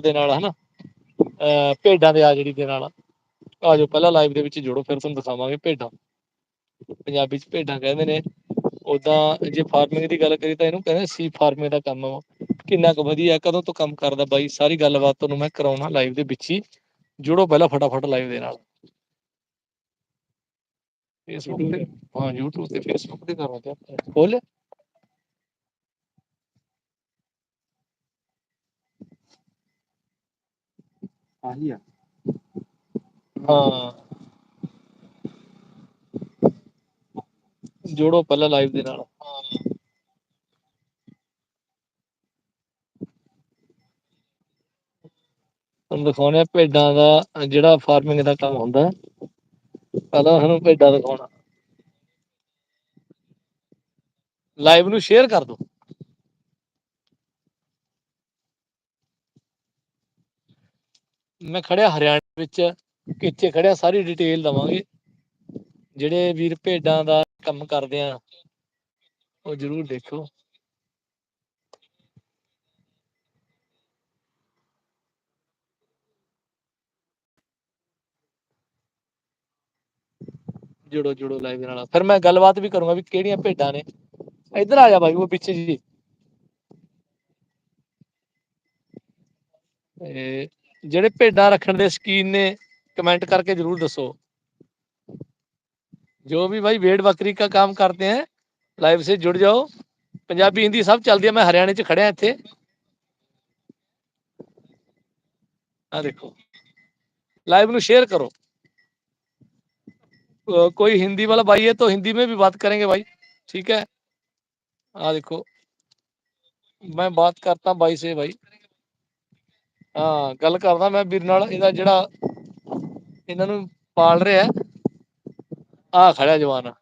ਦੇ ਨਾਲ, ਹਨਾ? ਭੇਡਾਂ ਦੇ ਆ ਜਿਹੜੀ ਦੇ ਨਾਲ ਆ। ਜਾਓ, ਪਹਿਲਾਂ ਲਾਈਵ ਦੇ ਵਿੱਚ ਜੁੜੋ, ਫਿਰ ਤੁਹਾਨੂੰ ਦਿਖਾਵਾਂਗੇ ਭੇਡਾਂ। ਪੰਜਾਬੀ ਚ ਭੇਡਾਂ ਕਹਿੰਦੇ ਨੇ ਉਦਾਂ ਜੇ ਫਾਰਮਿੰਗ ਦੀ ਗੱਲ ਕਰੀ ਤਾਂ ਇਹਨੂੰ ਕਹਿੰਦੇ ਸੀ ਫਾਰਮਿੰਗ ਦਾ ਕੰਮ ਵਾ। ਕਿੰਨਾ ਕੁ ਵਧੀਆ, ਕਦੋਂ ਤੋਂ ਕੰਮ ਕਰਦਾ ਬਾਈ? ਸਾਰੀ ਗੱਲਬਾਤ ਤੁਹਾਨੂੰ ਮੈਂ ਕਰਾਉਣਾ ਲਾਈਵ ਦੇ ਵਿੱਚ ਹੀ। ਜੁੜੋ ਪਹਿਲਾਂ ਫਟਾਫਟ ਲਾਈਵ ਦੇ ਨਾਲ। ਫੇਸਬੁੱਕ ਤੇ, ਹਾਂ, YouTube ਤੇ ਫੇਸਬੁੱਕ ਤੇ ਕਰੋ ਤੇ ਖੋਲ ਆਹੀ ਆ। ਹਾਂ। ਜੋੜੋ ਪਹਿਲਾਂ ਲਾਈਵ ਦੇ ਨਾਲ। ਤੁਹਾਨੂੰ ਦਿਖਾਉਣੇ ਆ ਭੇਡਾਂ ਦਾ, ਜਿਹੜਾ ਫਾਰਮਿੰਗ ਦਾ ਕੰਮ ਹੁੰਦਾ। ਪਹਿਲਾਂ ਤੁਹਾਨੂੰ ਭੇਡਾਂ ਦਿਖਾਉਣਾ। ਲਾਈਵ ਨੂੰ ਸ਼ੇਅਰ ਕਰ ਦਿਓ। ਮੈਂ ਖੜਿਆ ਹਰਿਆਣਾ ਵਿੱਚ ਕਿੱਥੇ ਖੜਿਆ, ਸਾਰੀ ਡਿਟੇਲ ਦਵਾਂਗੇ। ਜਿਹੜੇ ਵੀਰ ਭੇਡਾਂ ਦਾ ਕੰਮ ਕਰਦੇ ਆ, ਉਹ ਜਰੂਰ ਦੇਖੋ। ਜੁੜੋ ਜੁੜੋ ਲਾਈਵ ਨਾਲ। ਫਿਰ ਮੈਂ ਗੱਲਬਾਤ ਵੀ ਕਰੂੰਗਾ ਵੀ ਕਿਹੜੀਆਂ ਭੇਡਾਂ ਨੇ। ਇੱਧਰ ਆ ਜਾ ਬਾਈ, ਉਹ ਪਿੱਛੇ ਜੀ। ਇਹ ਜਿਹੜੇ ਭੇਡਾਂ ਰੱਖਣ ਦੇ ਸ਼ਕੀਨ ਨੇ कमेंट करके जरूर दसो जो भी भाई भेड़ बकरी का काम करते हैं लाइव से जुड़ जाओ पंजाबी हिंदी सब चलती है मैं हरियाणा च खड़े इतने आ देखो लाइव नु शेयर करो अ, कोई हिंदी वाला भाई है तो हिंदी में भी बात करेंगे भाई ठीक है आ देखो मैं बात करता भाई से भाई ਹਾਂ ਗੱਲ ਕਰਦਾ ਮੈਂ ਵੀਰ ਨਾਲ ਇਹਦਾ ਜਿਹੜਾ ਇਹਨਾਂ ਨੂੰ ਪਾਲ ਰਿਹਾ ਆ ਖੜਿਆ ਜਵਾਨ।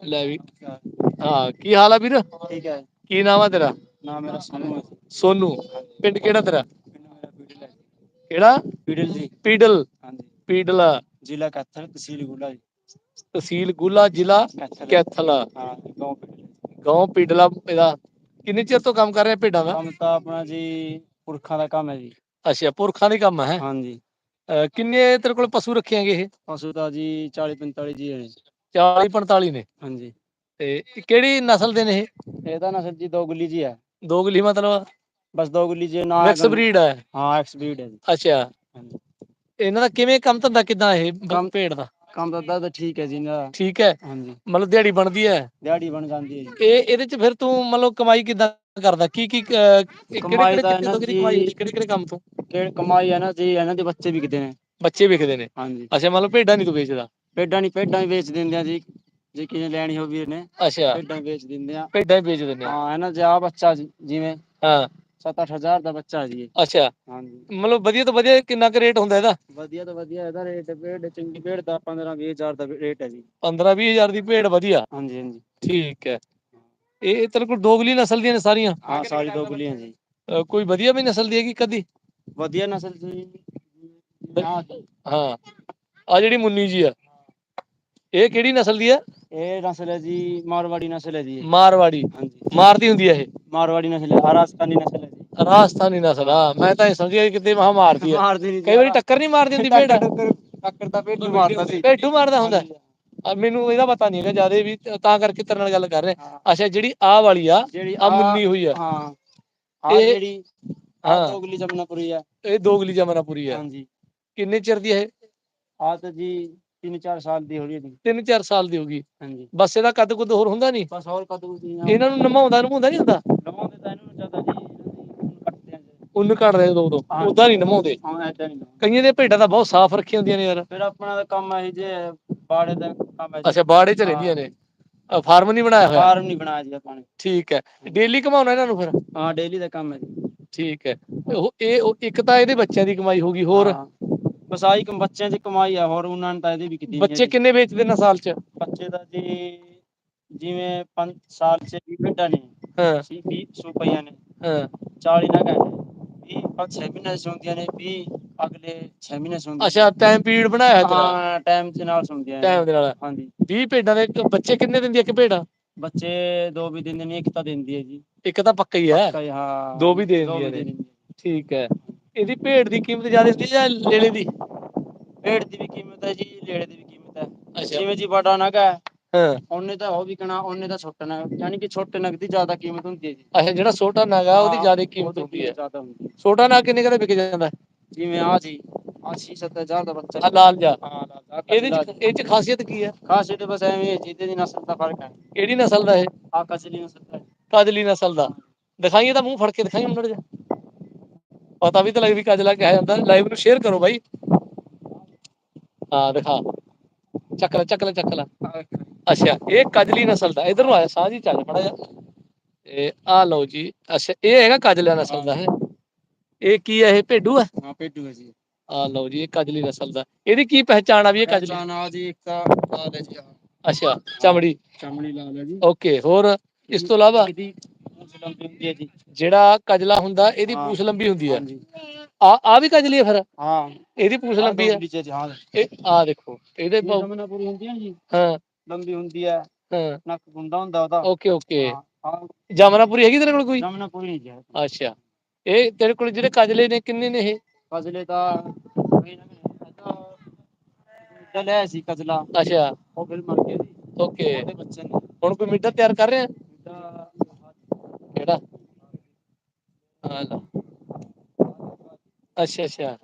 ਲੈ ਵੀ। ਹਾਂ ਕੀ ਹਾਲ ਆ ਵੀਰ? ਠੀਕ ਹੈ ਕੀ ਨਾਮ ਆ ਤੇਰਾ? ਨਾਮ ਮੇਰਾ ਸੋਨੂ ਹੈ ਸੋਨੂ। ਪਿੰਡ ਕਿਹੜਾ ਤੇਰਾ? ਕਿਹੜਾ? ਪੀਡਲ ਜੀ। ਪੀਡਲ ਹਾਂਜੀ। ਪੀਡਲਾ ਜ਼ਿਲ੍ਹਾ ਕੈਥਲ ਤਹਿਸੀਲ ਗੁਲਾ ਜੀ। ਤਹਿਸੀਲ ਗੁਲਾ ਜ਼ਿਲ੍ਹਾ ਕੈਥਲ। ਕੈਥਲ ਹਾਂ ਗਾਉਂ ਪੀਡਲ ਗਾਉਂ ਪੀਡਲਾ ਇਹਦਾ। ਕਿੰਨੇ ਚਿਰ ਤੋਂ ਕੰਮ ਕਰ ਰਿਹਾ ਭੇਡਾਂ ਦਾ? ਕੰਮ ਤਾਂ ਆਪਣਾ ਜੀ ਪੁਰਖਾਂ ਦਾ ਕੰਮ ਹੈ ਜੀ। ਅੱਛਾ ਪੁਰਖਾਂ ਦੀ ਕੰਮ ਹੈ? ਹਾਂਜੀ। ਅਹ ਕਿੰਨੇ ਤੇਰੇ ਕੋਲ ਪਸ਼ੂ ਰੱਖੇ ਹੈਗੇ ਇਹ? ਪਸ਼ੂ ਤਾਂ ਜੀ 40 45 ਜੀ ਹੈ 40 45 ਨੇ? ਹਾਂਜੀ। ਤੇ ਇਹ ਕਿਹੜੀ ਨਸਲ ਦੇ ਨੇ ਇਹ? ਇਹਦਾ ਨਸਲ ਜੀ ਦੋ ਗੁੱਲੀ ਜੀ ਹੈ ਦੋ ਗਲੀ ਮਤਲਬ? ਬਸ ਦੋ ਗੁੱਲੀ ਜੀ ਨਾ ਮਿਕਸ ਬਰੀਡ ਹੈ ਹਾਂ ਐਕਸ ਬਰੀਡ ਹੈ ਜੀ। ਅੱਛਾ। ਹਾਂਜੀ। ਇਹਨਾਂ ਦਾ ਕਿਵੇਂ ਕੰਮ ਧੰਦਾ ਕਿਦਾਂ ਇਹ? ਬ- ਕੰਮ- ਭੇਡ ਦਾ? ਕੰਮ ਤਾਂ ਤਾਂ ਠੀਕ ਹੈ ਜੀ ਇਹਨਾਂ ਦਾ। ਠੀਕ ਹੈ। ਹਾਂਜੀ। ਮਤਲਬ ਦਿਹਾੜੀ ਬਣਦੀ ਹੈ? ਦਿਹਾੜੀ ਬਣ ਜਾਂਦੀ ਹੈ ਜੀ। ਇਹ ਇਹਦੇ ਚ ਫਿਰ ਤੂੰ ਮਤਲਬ ਕਮਾਈ ਕਿਦਾਂ ਕਰਦਾ? ਕੀ ਕੀ ਕਿਹੜੇ ਕਿਹੜੇ ਤੋਂ ਕਮਾਈ ਦੀ- ਹੁੰਦੀ ਕਿਹੜੇ ਕਿਹੜੇ ਕੰਮ ਤੋਂ? ਕਿ ਕਮਾਈ ਹੈ ਨਾ ਜੀ ਇਹਨਾਂ ਦੇ ਬੱਚੇ ਵਿਕਦੇ ਨੇ। ਬੱਚੇ ਵਿਕਦੇ ਨੇ? ਹਾਂਜੀ। ਅੱਛਾ ਮਤਲਬ ਭੇਡਾਂ ਨਹੀਂ ਤੂੰ ਵੇਚਦਾ? ਭੇਡਾਂ ਨਹੀਂ ਭੇਡਾਂ ਹੀ ਵੇਚ ਦਿੰਦੇ ਆ ਜੀ। ਜੇ ਕਿਸੇ ਲੈਣੀ ਹੋਵੇ ਨੇ ਅੱਛਾ। ਭੇਡਾਂ ਹੀ ਵੇਚ ਦਿੰਦੇ ਆ। ਭੇਡਾਂ ਹੀ ਵੇਚ ਦਿੰਦੇ ਆ। ਹਾਂ ਇਹਨਾਂ ਦੇ ਆ ਬੱਚਾ ਜੀ- ਜਿਵੇਂ ਹਾਂ। 7-8000 ਦਾ ਬੱਚਾ ਜੀ ਇਹ। ਅੱਛਾ। ਹਾਂਜੀ। ਮਤਲਬ ਵਧੀਆ ਤੋਂ ਵਧੀਆ ਕਿੰਨਾ ਕੁ ਰੇਟ ਹੁੰਦਾ ਇਹਦਾ? ਵਧੀਆ ਤੋਂ ਵਧੀਆ ਇਹਦਾ ਰੇਟ ਭੇਡ ਚੰਗੀ ਭੇਡ ਦਾ 15-20000 ਦਾ ਰੇਟ ਹੈ ਜੀ। 15 20000 ਦੀ ਭੇਡ ਵਧੀਆ। ਹਾਂਜੀ ਹਾਂਜੀ। ਠੀਕ ਹੈ। ਇਹ ਤੇਰੇ ਕੋਲ ਦੋਗਲੀ ਨਸਲ ਦੀਆਂ ਨੇ ਸਾਰੀਆਂ? ਹਾਂ ਸਾਰੀ ਦੋ ਗੁੱਲੀਆਂ ਜੀ। ਕੋਈ ਵਧੀਆ ਵੀ ਨਸਲ ਦੀ ਹੈਗੀ ਕਦੀ? ਵਧੀਆ ਨਸਲ ਜੀ। ਹਾਂ। ਹਾਂ ਆ ਜਿਹੜੀ ਮੁੰਨੀ ਜੀ ਆ। ਇਹ ਕਿਹੜੀ ਨਸਲ ਦੀ ਆ? ਇਹ ਨਸਲ ਹੈ ਜੀ ਮਾਰਵਾੜੀ ਨਸਲ ਹੈ ਜੀ। ਇਹ। ਮਾਰਵਾੜੀ। ਹਾਂਜੀ। ਮਾਰਦੀ ਹੁੰਦੀ ਆ ਇਹ? ਮਾਰਵਾੜੀ ਨਸਲ ਹੈ ਰਾਜਸਥਾਨੀ ਨਸਲ ਹੈ ਜੀ। ਰਾਜਸਥਾਨੀ ਨਸਲ ਆ ਮੈਂ ਤਾਂ ਇਹ ਸਮਝਿਆ ਕਿਤੇ ਮਹਾ ਮਾਰਦੀ ਆ। ਮਾਰਦੀ ਨਹੀਂ ਕਈ ਵਾਰੀ ਟੱਕਰ ਨਹੀਂ ਮਾਰਦੀ ਹੁੰਦੀ ਭੇਡ। ਟੱਕਰ ਭੇਡ ਨੂੰ ਮਾਰਦਾ ਸੀ ਭੇਡੂ ਮਾਰਦਾ ਹੁੰਦਾ। ਹਾਂਜੀ। ਮੈਨੂੰ ਇਹਦਾ ਪਤਾ ਨਹੀਂ ਹੈਗਾ ਜ਼ਿਆਦਾ ਵੀ ਤਾਂ ਕਰਕੇ ਤੇਰੇ ਨਾਲ ਗੱਲ ਕਰ ਰਹੇ। ਹਾਂ। ਅੱਛਾ ਜਿਹੜੀ ਆ ਵਾਲੀ ਆ ਆ ਮੁੰਨੀ ਹੋਈ ਆ। ਹਾਂ। ਆ ਇਹ- ਜਿਹੜੀ ਹਾਂ। ਆ ਦੋਗਲੀ ਜਮਨਾਪੁਰੀ ਆ। ਇਹ ਦੋਗਲੀ ਜਮਨਾਪੁਰੀ ਆ। ਹਾਂਜੀ। ਕਿੰਨੇ ਚਿਰ ਦੀ ਇਹ? ਆ ਤਾਂ ਜੀ 3-4 ਸਾਲ ਦੀ ਹੋ ਰਹੀ ਹੈ ਜੀ। 3-4 ਸਾਲ ਦੀ ਹੋਗੀ ਹਾਂਜੀ। ਬਸ ਇਹਦਾ ਕੱਦ ਕੁੱਦ ਹੋਰ ਹੁੰਦਾ ਨਹੀਂ ਬਸ ਹੋਰ ਕਦੋਂ ਦੀ ਇਹਨਾਂ ਨੂੰ ਨਮਾਉਂਦਾ ਨਮਾਉਂਦਾ ਨਹੀਂ ਹੁੰਦਾ? ਲਵਾਉਂਦੇ ਤਾਂ ਇਹਨੂੰ ਜ਼ਿਆਦਾ ਜੀ ਉਹਨੂੰ ਕੱਢ ਰਹੇ ਦੋ ਦੋ। ਹਾਂ। ਉਦਾਂ ਨਹੀਂ ਨਮਾਉਂਦੇ? ਹਾਂ ਐਦਾਂ ਨਹੀਂ ਕਈਆਂ ਦੇ ਭੇਡਾਂ ਤਾਂ ਬਹੁਤ ਸਾਫ਼ ਰੱਖੀਆਂ ਹੁੰਦੀਆਂ ਨੇ ਯਾਰ। ਫਿਰ ਆਪਣਾ ਦਾ ਕੰਮ ਹੈ ਜੇ ਬਾੜੇ ਦਾ ਕੰਮ ਹੈ ਅੱਛਾ ਬਾੜੇ ਚ ਰਹਿੰਦੀਆਂ ਨੇ। ਫਾਰਮ ਨਹੀਂ ਬਣਾਇਆ ਹੋਇਆ? ਫਾਰਮ ਨਹੀਂ ਬਣਾਇਆ ਜੀ ਆਪਾਂ ਨੇ। ਠੀਕ ਹੈ। ਡੇਲੀ ਕਮਾਉਣਾ ਇਹਨਾਂ ਨੂੰ ਫਿਰ? ਹਾਂ ਡੇਲੀ ਦਾ ਕੰਮ ਹੈ ਜੀ। ਠੀਕ ਹੈ। ਉਹ ਇਹ ਉਹ ਇੱਕ ਤਾਂ ਇਹਦੇ ਬੱਚਿਆਂ ਦੀ ਕਮਾਈ ਹੋਗੀ ਹੋਰ? ਹਾਂ। ਬਸ ਆਹੀ ਕੰਮ ਬੱਚਿਆਂ ਦੀ ਕਮਾਈ ਆ ਹੋਰ ਉਹਨਾਂ ਨੇ ਤਾਂ ਇਹਦੀ ਵੀ ਕੀਤੀ ਨਹੀਂ ਬੱਚੇ ਹੈ ਕਿੰਨੇ ਵੇਚਦੇ ਨੇ ਸਾਲ ਚ। ਬੱਚੇ ਦਾ ਜੀ ਜਿਵੇਂ 5 ਸਾਲ ਚ 20 ਭੇਡਾਂ ਨੇ। ਹਾਂ। 20 ਸੌ ਪਈਆਂ ਨੇ। ਹਾਂ। 40 ਨਾ ਕਹਿੰਦੇ 20 ਪੰਜ 6 ਮਹੀਨੇ ਸੁਣਦੀਆਂ ਨੇ 20 ਅਗਲੇ 6 ਮਹੀਨੇ ਸੁਣਦੀਆਂ ਅੱਛਾ ਟਾਈਮ ਪੀਰੀਅਡ ਬਣਾਇਆ ਤੇਰਾ? ਹਾਂ ਟਾਈਮ ਦੇ ਨਾਲ ਸੁਣਦੀਆਂ ਨੇ ਟਾਈਮ ਦੇ ਨਾਲ। ਹਾਂਜੀ। 20 ਭੇਡਾਂ ਦੇ ਇੱਕ ਬੱਚੇ ਕਿੰਨੇ ਦਿੰਦੀ ਆ ਇੱਕ ਭੇਡ? ਬੱਚੇ ਦੋ ਵੀ ਦਿੰਦੇ ਨੇ ਇੱਕ ਤਾਂ ਦਿੰਦੀ ਹੈ ਜੀ। ਇੱਕ ਤਾਂ ਪੱਕਾ ਹੀ ਹੈ ਕਈ ਹਾਂ ਦੋ ਵੀ ਦੇ ਦਿੰਦੀਆਂ ਨੇ। ਦੇ ਦਿੰਦੀ ਹੈ। ਠੀਕ ਹੈ। ਇਹਦੀ ਭੇਡ ਦੀ ਕੀਮਤ ਜ਼ਿਆਦਾ ਹੁੰਦੀ ਜਾਂ ਲੇਲੇ ਦੀ? ਭੇਡ ਦੀ ਵੀ ਕੀਮਤ ਹੈ ਜੀ ਲੇੜੇ ਦੀ ਵੀ ਕੀਮਤ ਹੈ। ਅੱਛਾ। ਜਿਵੇਂ ਜੀ ਵੱਡਾ ਨਗ ਹਾਂ ਉਹਨੇ ਤਾਂ ਉਹ ਵਿਕਣਾ ਉਹਨੇ ਤਾਂ ਛੋਟਾ ਨਗ ਯਾਨੀ ਕਿ ਛੋਟੇ ਨਗ ਦੀ ਜ਼ਿਆਦਾ ਕੀਮਤ ਹੁੰਦੀ ਹੈ ਜੀ। ਅੱਛਾ ਜਿਹੜਾ ਛੋਟਾ ਨਾਗਾ ਉਹਦੀ ਹਾਂ, ਜ਼ਿਆਦਾ ਕੀਮਤ ਉਹਦੀ ਹੁੰਦੀ ਹੈ। ਜ਼ਿਆਦਾ ਹੁੰਦੀ ਹੈ। ਛੋਟਾ ਨਾਗ ਕਿੰਨੇ ਕਦੇ ਵਿਕ ਜਾਂਦਾ? ਜਿਵੇਂ ਆ ਜੀ ਆ 6-7000 ਦਾ ਬੱਚਾ। ਆ ਲਾਲ ਜਾ ਹਾਂ ਲਾਲ ਇਹਦੇ ਚ ਇਹ ਚ ਖਾਸੀਅਤ ਕੀ ਹੈ? ਖਾਸੇ ਬਸ ਐਵੇਂ ਹੈ ਜੀ ਇਹਦੇ ਦੀ ਨਸਲ ਦਾ ਫ਼ਰਕ ਹੈ। ਕਿਹੜੀ ਨਸਲ ਦਾ ਇਹ? ਆ ਕਚਲੀ ਨਸਲ ਦਾ। ਕਾਜਲੀ ਨਸਲ ਦਾ। ਦਿਖਾਈਏ ਤਾਂ ਮੂੰਹ ਫੜ ਕੇ ਦਿਖਾਈਏ ਮੁੰਡਾ ਜਾ। ਪਤਾ ਵੀ ਤਾਂ ਲੱਗ ਵੀ ਕਾਜਲਾ ਕਿਹਾ ਜਾਂਦਾ। ਲਾਈਵ ਨੂੰ ਸ਼ੇਅਰ ਕਰੋ ਬਾਈ। ਹਾਂ ਦਿਖਾ। ਚੱਕ ਲੈ ਚੱਕ ਲੈ ਚੱਕ ਲੈ। ਅੱਛਾ ਇਹ ਕਜਲੀ ਨਸਲ ਦਾ ਇਧਰ ਨੂੰ ਆਇਆ ਸਾਹ ਜੀ ਚੱਲ ਮੜਾ ਜਾ ਇਹ ਆ ਲਓ ਜੀ ਅੱਛਾ ਇਹ ਹੈਗਾ ਕਜਲਾ ਨਸਲ ਦਾ ਹੈ। ਇਹ ਕੀ ਹੈ ਇਹ ਭੇਡੂ ਹੈ ਹਾਂ ਭੇਡੂ ਹੈ ਜੀ। ਆ ਲਓ ਜੀ ਇਹ ਕਜਲੀ ਨਸਲ ਦਾ। ਇਹਦੀ ਕੀ ਪਹਿਚਾਣ ਆ ਵੀ ਇਹ ਕਜਲੀ? ਪਹਿਚਾਣ ਆ ਜੀ ਇੱਕ ਤਾਂ ਲਾਲ ਹੈ ਜੀ ਅੱਛਾ ਚਮੜੀ। ਚਮੜੀ ਲਾਲ ਹੈ ਜੀ। ਓਕੇ ਹੋਰ ਇਸ ਤੋਂ ਇਲਾਵਾ? ਇਹਦੀ ਪੂੰਛ ਲੰਬੀ ਹੁੰਦੀ ਹੈ ਜੀ। ਜਿਹੜਾ ਕਜਲਾ ਹੁੰਦਾ ਇਹਦੀ। ਪੂਛ ਲੰਬੀ ਹੁੰਦੀ ਹੈ ਆ ਆ ਵੀ ਕਜਲੀ ਹੈ ਫਿਰ? ਹਾਂ। ਇਹਦੀ ਪੂਛ ਲੰਬੀ ਹੈ। ਇਹ ਆ ਦੇਖੋ ਇਹਦੇ ਹਾਂ। ਲੰਬੀ ਹੁੰਦੀ ਹੈ ਹਾਂ। ਨੱਕ ਗੁੰਡਾ ਹੁੰਦਾ ਉਹਦਾ। Okay okay. ਹਾਂ ਜਾਮਨਾਪੁਰੀ ਹੈਗੀ ਤੇਰੇ ਕੋਲ ਕੋਈ? ਜਮਨਾ ਪੂਰੀ ਨਹੀਂ ਜੀ ਅੱਛਾ। ਇਹ ਤੇਰੇ ਕੋਲ ਜਿਹੜੇ ਕਜਲੇ ਨੇ ਕਿੰਨੇ ਨੇ ਇਹ? ਕਜਲੇ ਕੋਈ ਲੈ ਸੀ ਕਜਲਾ। ਅੱਛਾ। ਉਹ ਫਿਰ ਮਰ ਗਿਆ ਜੀ। ਓਕੇ। ਉਹਦੇ ਬੱਚੇ ਨੇ। ਹੁਣ ਕੋਈ ਮਿੱਟਾ ਤਿਆਰ ਕਰ ਰਿਹਾ? ਤਾਂ ਕਿਹੜਾ? ਹਾਂ ਲਾ। ਅੱਛਾ ਅੱਛਾ।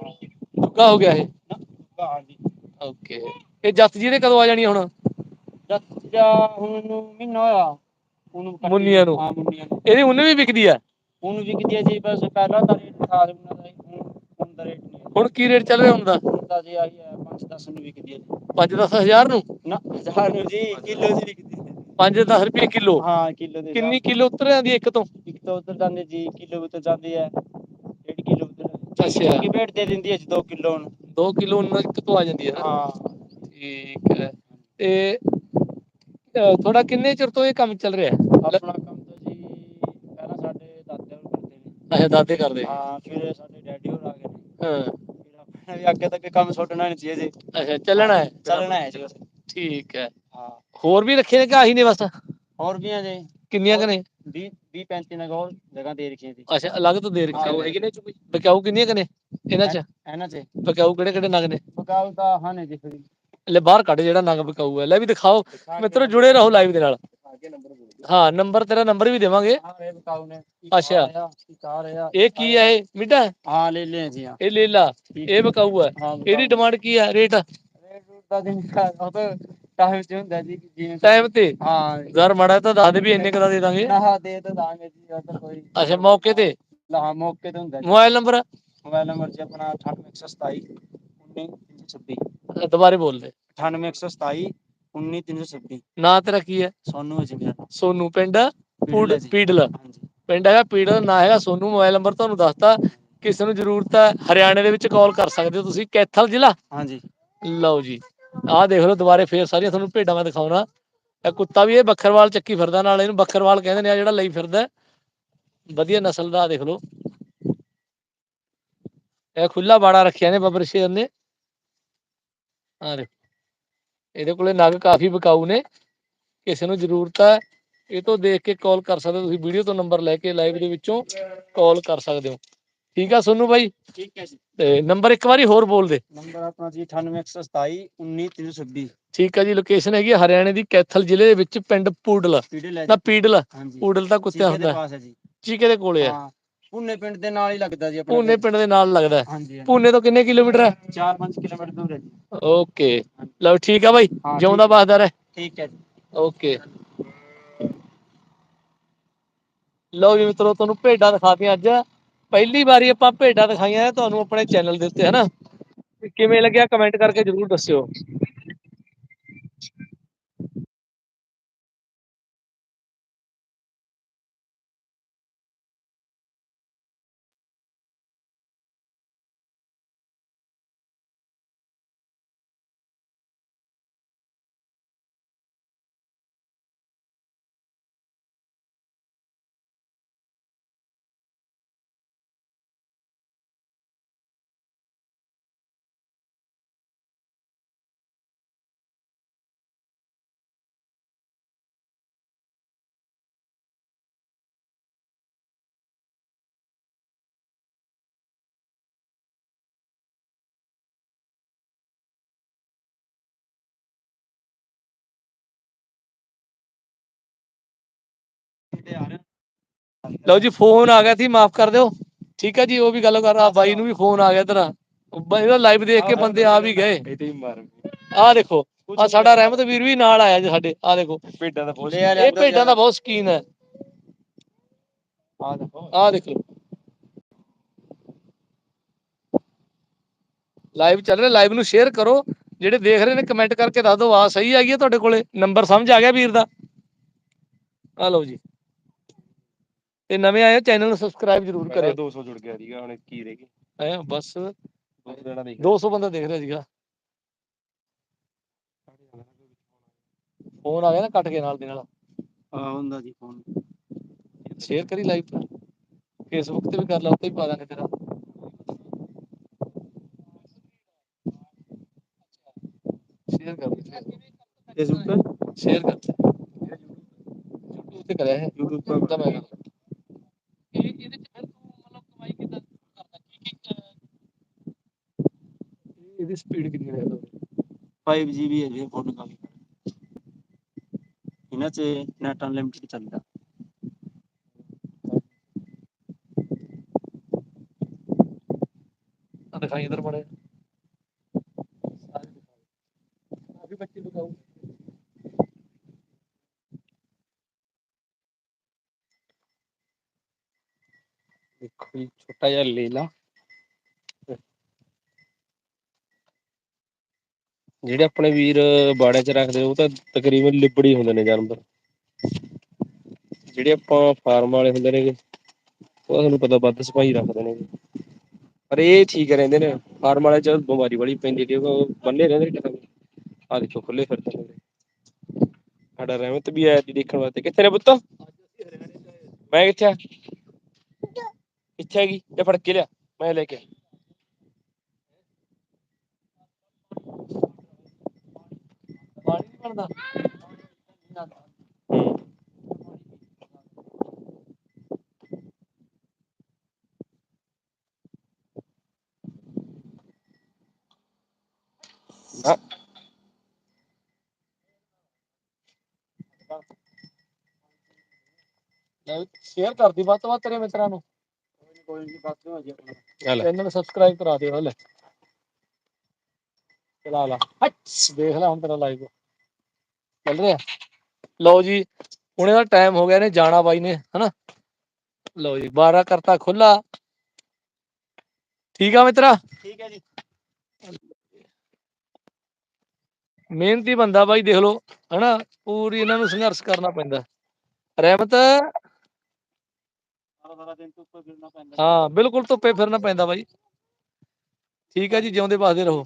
ਦੁੱਗਾ ਹੋ ਗਿਆ ਇਹ? ਹਾਂ ਜੀ ਓਕੇ। ਇਹ ਜੱਤ ਜੀ ਨੇ ਕਦੋਂ ਆ ਜਾਣੀ ਹੁਣ? ਜਦ ਜਾ ਹੁਣ ਨੂੰ ਮਹੀਨਾ ਹੋਇਆ। ਉਹਨੂੰ ਕੱਟੀ- ਮੁੰਨੀਆਂ ਨੂੰ। ਹਾਂ ਮੁੰਨੀਆਂ ਨੂੰ। ਇਹਦੀ ਉਹਨੇ ਵੀ ਵਿਕਦੀ ਆ? ਉਹਨੂੰ ਵਿਕਦੀ ਹੈ ਜੀ ਬਸ ਪਹਿਲਾਂ ਤਾਂ ਰੇਟ ਖਾ ਉਹਨਾਂ ਦਾ ਜੀ, ਹੁਣ ਹੁਣ ਦਾ ਰੇਟ ਨਹੀਂ ਹੈ ਹੁਣ ਕੀ ਰੇਟ ਚੱਲ ਰਿਹਾ ਹੁੰਦਾ ਹੁਣ ਤਾਂ ਜੀ ਆਹੀ ਹੈ 5-10 ਨੂੰ ਵਿਕਦੀ ਹੈ ਜੀ। 5-10 ਹਜ਼ਾਰ ਨੂੰ? ਨਾ ਹਜ਼ਾਰ ਨੂੰ ਜੀ ਕਿਲੋ ਜੀ ਵਿਕਦੀ ਹੈ 5-10 ਰੁਪਏ ਕਿਲੋ। ਹਾਂ ਕਿਲੋ ਦੇ ਕਿੰਨੀ ਕਿਲੋ ਉਤਰ ਜਾਂਦੀ ਹੈ ਇੱਕ ਤੋਂ। ਇੱਕ ਤਾਂ ਉਧਰ ਜਾਂਦੇ ਜੀ ਕਿਲੋ ਉਧਰ ਜਾਂਦੀ ਹੈ 1.5 ਕਿਲੋ ਉਧਰ ਅੱਛਾ। ਕਿ ਵੇਟ ਦੇ ਦਿੰਦੀ ਹੈ ਜੀ 2 ਕਿਲੋ ਹੁਣ। 2 ਕਿਲੋ ਇੱਕ ਤੋਂ ਆ ਜਾਂਦੀ ਹੈ ਨਾ ਹਾਂ। ਠੀਕ ਹੈ। ਤੇ ਤੁਹਾਡਾ ਕਿੰਨੇ ਚਿਰ ਤੋਂ ਇਹ ਕੰਮ ਚੱਲ ਰਿਹਾ? ਹੈ ਆਪਣਾ ਕੰਮ ਤਾਂ ਜੀ ਪਹਿਲਾਂ ਸਾਡੇ ਦਾਦੇ ਹੋਰ ਕਰਦੇ ਨੇ। ਅੱਛਾ ਦਾਦੇ ਕਰਦੇ। ਹਾਂ ਫਿਰ ਸਾਡੇ ਡੈਡੀ ਹੋਰ ਆ ਗਏ ਨੇ। ਹਾਂ। ਫਿਰ ਆਪਣੇ ਵੀ ਅੱਗੇ ਤੱਕ ਕੰਮ ਛੱਡਣਾ ਨਹੀਂ ਚਾਹੀਏ ਜੀ ਅੱਛਾ ਚੱਲਣਾ ਹੈ। ਚੱਲਣਾ ਹੈ ਜੀ ਬਸ। ਠੀਕ ਹੈ। ਹਾਂ। ਹੋਰ ਵੀ ਰੱਖੇ ਨੇ ਕਿ ਆਹੀ ਨੇ ਬਸ? ਹੋਰ ਵੀ ਹੈ ਜੀ। ਕਿੰਨੀਆਂ ਕਨੇ 20 20 35 ਨਗ ਹੋਰ ਜਗ੍ਹਾ ਦੇ ਰੱਖੀਆਂ ਜੀ। ਅੱਛਾ ਅਲੱਗ ਤੋਂ ਦੇ ਰੱਖੇ ਹਾਂ, ਹੈਗੇ ਨੇ ਬਕਾਊ ਕਿੰਨੀਆਂ ਕਨੇ ਇਹਨਾਂ ਚ? ਇਹਨਾਂ 'ਚ। ਬਕਾਊ ਕਿਹੜੇ ਕਿਹੜੇ ਨਗ ਨੇ? ਬਕਾਲ ਤਾਂ ਹਾਂ ਨੇ ਜੀ ਫਿਰ ਲੈ ਬਾਹਰ ਕੱਢ ਜਿਹੜਾ ਨਗ ਬਕਾਊ ਹੈ ਲੈ ਵੀ ਦਿਖਾਓ ਮਿੱਤਰੋ ਜੁੜੇ ਰਹੋ ਲਾਈਵ ਦੇ ਨਾਲ। ਹਾਂ ਨੰਬਰ ਤੇਰਾ ਨੰਬਰ ਵੀ ਦੇਵਾਂਗੇ। ਹਾਂ ਇਹ ਬਕਾਲ ਨੇ ਅੱਛਾ। ਇਹ ਕੀ ਹੈ ਇਹ? ਮਿੱਟਾ ਹੈ? ਹਾਂ ਲੈ ਲੈ ਜੀ ਹਾਂ। ਇਹ ਲੇਲਾ ਇਹ ਬਕਾਊ ਹੈ ਹਾਂ ਇਹਦੀ ਡਿਮਾਂਡ ਕੀ ਹੈ ਰੇਟ ਰੇਟ ਰੂਟ ਦਾ ਦਿਨ ਉਹ ਤਾਂ ਟਾਈਮ ਚ ਹੁੰਦਾ ਜੀ ਕਿ ਜਿਵੇਂ ਟਾਈਮ ਤੇ? ਹਾਂ। ਜ਼ਰ ਮਾੜਾ ਤਾਂ ਦੱਸ ਦੇ ਵੀ ਇੰਨੇ ਕਦਾ ਦੇ ਦਾਂਗੇ। ਨਾ ਦੇ ਤਾਂ ਦਾਂਗੇ ਜੀ ਉਹ ਤਾਂ ਕੋਈ ਅੱਛਾ ਮੌਕੇ ਤੇ? ਲਾ ਮੌਕੇ ਤੇ ਹੁੰਦਾ ਜੀ। ਮੋਬਾਈਲ ਨੰਬਰ ਮੋਬਾਈਲ ਨੰਬਰ ਜੀ ਆਪਣਾ 98127 19326 ਦੁਬਾਰੇ ਬੋਲ ਦੇ। 98127 19326 ਨਾਂ ਤੇਰਾ ਕੀ ਹੈ। ਸੋਨੂ ਹੈ ਜੀ ਮੇਰਾ। ਨਾਮ। ਸੋਨੂ ਪਿੰਡ ਪੂਡ ਜੀ। ਹਾਂਜੀ। ਪਿੰਡ ਹੈਗਾ ਪੀੜਲ ਨਾਂ ਹੈਗਾ ਸੋਨੂ ਮੋਬਾਈਲ ਨੰਬਰ ਤੁਹਾਨੂੰ ਦੱਸਤਾ। ਕਿਸੇ ਨੂੰ ਜ਼ਰੂਰਤ ਹੈ ਹਰਿਆਣੇ ਦੇ ਵਿੱਚ ਕਾਲ ਕਰ ਸਕਦੇ ਹੋ ਤੁਸੀਂ ਕੈਥਲ ਜ਼ਿਲ੍ਹਾ। ਹਾਂਜੀ। ਲਓ ਜੀ ਆਹ ਦੇਖ ਲਓ ਦੁਬਾਰੇ ਫੇਰ ਸਾਰੀਆਂ ਤੁਹਾਨੂੰ ਭੇਡਾਂ ਮੈਂ ਦਿਖਾਉਣਾ। ਇਹ ਕੁੱਤਾ ਵੀ ਇਹ ਬੱਕਰਵਾਲ ਚੱਕੀ ਫਿਰਦਾ ਨਾਲ ਇਹਨੂੰ ਬੱਕਰਵਾਲ ਕਹਿੰਦੇ ਨੇ ਆ ਜਿਹੜਾ ਲਈ ਫਿਰਦਾ ਹੈ। ਵਧੀਆ ਨਸਲ ਦਾ ਆਹ ਦੇਖ ਲਓ। ਇਹ ਖੁੱਲਾ ਬਾੜਾ ਰੱਖਿਆ ਨੇ ਬੱਬਰ ਸ਼ੇਰ ਨੇ। ਆ ਦੇਖੋ ਇਹਦੇ ਕੋਲੇ ਨਗ ਕਾਫੀ ਵਿਕਾਊ ਨੇ ਕਿਸੇ ਨੂੰ ਜ਼ਰੂਰਤ ਹੈ ਇਹ ਤੋਂ ਦੇਖ ਕੇ ਕਾਲ ਕਰ ਸਕਦੇ ਤੁਸੀਂ ਵੀਡੀਓ ਤੋਂ ਨੰਬਰ ਲੈ ਕੇ ਲਾਈਵ ਦੇ ਵਿੱਚੋਂ ਕਾਲ ਕਰ ਸਕਦੇ ਹੋ। ਠੀਕ ਆ ਸੋਨੂ ਬਾਈ? ਠੀਕ ਹੈ ਜੀ। ਤੇ ਨੰਬਰ ਇੱਕ ਵਾਰੀ ਹੋਰ ਬੋਲ ਦੇ। ਨੰਬਰ ਆਪਣਾ ਜੀ 98127 19326 ਠੀਕ ਹੈ ਜੀ ਲੋਕੇਸ਼ਨ ਹੈਗੀ ਹਰਿਆਣੇ ਦੀ ਕੈਥਲ ਜ਼ਿਲ੍ਹੇ ਦੇ ਵਿੱਚ ਪਿੰਡ ਪੂਡਲ। ਨਾ ਪੀਡਲ ਹਾਂਜੀ। ਪੂਡਲ ਤਾਂ ਕੁੱਤਿਆਂ ਦੇ ਹੁੰਦਾ। ਜੀ। ਚੀਕੇ ਦੇ ਕੋਲੇ ਹਾਂ। ਪੁੰਨੇ ਪਿੰਡ ਦੇ ਨਾਲ ਹੀ ਲੱਗਦਾ ਜੀ ਆਪਣਾ ਪੂਨੇ ਪਿੰਡ ਦੇ ਨਾਲ ਲੱਗਦਾ ਹੈ? ਹਾਂਜੀ ਪੂਨੇ ਤੋਂ ਕਿੰਨੇ ਕਿਲੋਮੀਟਰ ਹੈ? 4-5 ਕਿਲੋਮੀਟਰ ਦੂਰ ਹੈ ਜੀ। ਓਕੇ। ਲਓ ਠੀਕ ਆ ਬਾਈ। ਹਾਂ, ਜਿਉਂਦਾ ਬਾਸਦਾ ਰਹਿ। ਠੀਕ ਹੈ ਜੀ। ਓਕੇ। ਲਓ ਜੀ ਮਿੱਤਰੋ ਤੁਹਾਨੂੰ ਭੇਡਾਂ ਦਿਖਾਤੀਆਂ ਅੱਜ। ਪਹਿਲੀ ਵਾਰੀ ਆਪਾਂ ਭੇਡਾਂ ਦਿਖਾਈਆਂ ਤੁਹਾਨੂੰ ਆਪਣੇ ਚੈਨਲ ਦੇ ਉੱਤੇ ਹਨਾ? ਕਿਵੇਂ ਲੱਗਿਆ? ਕਮੈਂਟ ਕਰਕੇ ਜਰੂਰ ਦੱਸਿਓ। ਲਓ ਜੀ ਫੋਨ ਆ ਗਿਆ ਸੀ ਮਾਫ ਕਰ ਦਿਓ। ਠੀਕ ਹੈ ਜੀ ਉਹ ਵੀ ਗੱਲ ਕਰ ਆ ਬਾਈ ਨੂੰ ਵੀ ਫੋਨ ਆ ਗਿਆ ਤੇਰਾ ਬਾਈ ਦਾ ਲਾਈਵ ਦੇਖ ਕੇ ਬੰਦੇ ਆ ਵੀ ਗਏ। ਇਹ ਤੇ ਹੀ ਮਾਰ ਆ ਦੇਖੋ ਆ ਸਾਡਾ ਰਹਿਮਤ ਵੀਰ ਵੀ ਨਾਲ ਆਇਆ ਜੀ ਸਾਡੇ। ਆ ਦੇਖੋ ਭੇਡਾਂ ਦਾ ਬਹੁਤ ਇਹ ਭੇਡਾਂ ਦਾ ਬਹੁਤ ਸ਼ਕੀਨ ਹੈ। ਆ ਦੇਖੋ। ਆ ਦੇਖ ਲਓ। ਲਾਈਵ ਚੱਲ ਰਿਹਾ ਲਾਈਵ ਨੂੰ ਸ਼ੇਅਰ ਕਰੋ। ਜਿਹੜੇ ਦੇਖ ਰਹੇ ਨੇ ਕਮੈਂਟ ਕਰਕੇ ਦੱਸ ਦਿਓ ਆ ਸਹੀ ਹੈਗੀ ਹੈ ਤੁਹਾਡੇ ਕੋਲੇ? ਨੰਬਰ ਸਮਝ ਆ ਗਿਆ ਵੀਰ ਦਾ? ਆ ਲਓ ਜੀ। ਤੇ ਨਵੇਂ ਆਏ ਚੈਨਲ ਨੂੰ ਸਬਸਕ੍ਰਾਈਬ ਜ਼ਰੂਰ ਕਰੇ ਕਰਿਓ। 200 ਜੁੜ ਗਿਆ ਸੀਗਾ ਹੁਣ ਕੀ ਰਹਿ ਗਈ? ਐ ਬਸ। ਦੋ ਦੇਖ 200 ਬੰਦਾ ਦੇਖ ਰਿਹਾ ਸੀਗਾ। ਫੋਨ ਆ ਗਿਆ ਨਾ ਕੱਟ ਕੇ ਨਾਲ ਦੀ ਨਾਲ। ਆ ਹੁੰਦਾ ਜੀ ਫੋਨ। ਸ਼ੇਅਰ ਕਰੀ ਲਾਈਵ ਤੇ। ਫੇਸਬੁੱਕ ਤੇ ਵੀ ਕਰ ਲਾ ਉੱਤੇ ਵੀ ਪਾ ਦਾਂਗੇ ਤੇਰਾ। ਸ਼ੇਅਰ ਕਰ ਫੇਸਬੁੱਕ ਸ਼ੇਅਰ ਕਰ YouTube ਤੇ ਕਰਿਆ ਹੈ YouTube ਤਾਂ ਪਰ ਮੈਂ ਕਰ ਇਹ ਇਹਦੇ ਚ ਫਿਰ ਤੂੰ ਮਤਲਬ ਕਮਾਈ ਕਿਦਾਂ ਕਰਦਾ ਕੀ ਕੀ ਇਹਦੀ ਸਪੀਡ ਕਿੰਨੀ ਹੈ 5 GB ਹੈ ਜੀ ਫੋਨ ਦਾ ਵੀ ਇਹਨਾਂ 'ਚ ਨੈਟ ਅਨਲਿਮਿਟਡ ਚੱਲਦਾ ਆ ਦਿਖਾਈ ਇਧਰ ਮੜੇ ਅਭੀ ਬੱਚੇ ਦਿਖਾਓ ਦੇਖੋ ਜੀ ਛੋਟਾ ਜਿਹਾ ਲੇਲਾ ਜਿਹੜੇ ਆਪਣੇ ਵੀਰ ਬਾੜਿਆਂ 'ਚ ਰੱਖਦੇ, ਉਹ ਤਾਂ ਤਕਰੀਬਨ ਲਿਬੜੀ ਹੁੰਦੇ ਨੇ ਜਾਨਵਰ। ਜਿਹੜੇ ਆਪਾਂ ਫਾਰਮ ਵਾਲੇ ਹੁੰਦੇ ਨੇ ਉਹ ਤੁਹਾਨੂੰ ਪਤਾ ਵੱਧ ਸਫ਼ਾਈ ਰੱਖਦੇ ਨੇ ਪਰ ਇਹ ਠੀਕ ਰਹਿੰਦੇ ਨੇ, ਫਾਰਮ ਵਾਲੇ 'ਚ ਬਿਮਾਰੀ ਵਾਲੀ ਪੈਂਦੀ ਕਿਉਂਕਿ ਉਹ ਬੰਨੇ ਰਹਿੰਦੇ ਨੇ ਕਿਤੇ। ਆ ਦੇਖੋ ਖੁੱਲੇ ਫਿਰਦੇ ਨੇ ਸਾਡਾ ਰਹਿਮਤ ਵੀ ਆਇਆ ਜੀ ਦੇਖਣ ਵਾਸਤੇ। ਕਿੱਥੇ ਨੇ ਪੁੱਤ? ਮੈਂ ਕਿੱਥੇ ਆ? ਕਿੱਥੇ ਹੈਗੀ? ਇਹ ਫੜ ਕੇ ਲਿਆ, ਮੈਂ ਲੈ ਕੇ ਸ਼ੇਅਰ ਕਰਦੀ ਵੱਧ ਤੋਂ ਵੱਧ ਤੇਰੇ ਮਿੱਤਰਾਂ ਨੂੰ। ਕੋਈ ਨਹੀਂ ਬਾਤ ਹੋ ਜੀ ਆਪਣਾ ਚੈਨਲ ਨੂੰ ਸਬਸਕ੍ਰਾਈਬ ਕਰਾ ਦਿਓ ਹਲੇ। ਚਲਾ ਲਾ। ਹੱਸ ਦੇਖ ਲੈ ਹੁਣ ਤੇਰਾ ਲਾਈਵ ਚੱਲ ਰਿਹਾ। ਲਓ ਜੀ ਹੁਣੇ ਦਾ ਟਾਈਮ ਹੋ ਗਿਆ ਨੇ ਜਾਣਾ ਬਾਈ ਨੇ ਹਨਾ? ਲਓ ਜੀ 12 ਕਰਤਾ ਖੁੱਲਾ ਠੀਕ ਆ ਮਿੱਤਰਾ? ਠੀਕ ਹੈ ਜੀ। ਮਿਹਨਤੀ ਬੰਦਾ ਬਾਈ ਦੇਖ ਲਓ ਹਨਾ? ਪੂਰੀ ਇਹਨਾਂ ਨੂੰ ਸੰਘਰਸ਼ ਕਰਨਾ ਪੈਂਦਾ। ਰਹਿਮਤ? ਹਾਂ ਬਿਲਕੁਲ ਧੁੱਪੇ ਫਿਰਨਾ ਪੈਂਦਾ ਬਾਈ। ਠੀਕ ਹੈ ਜੀ ਜਿਉਂਦੇ ਵਸਦੇ ਰਹੋ।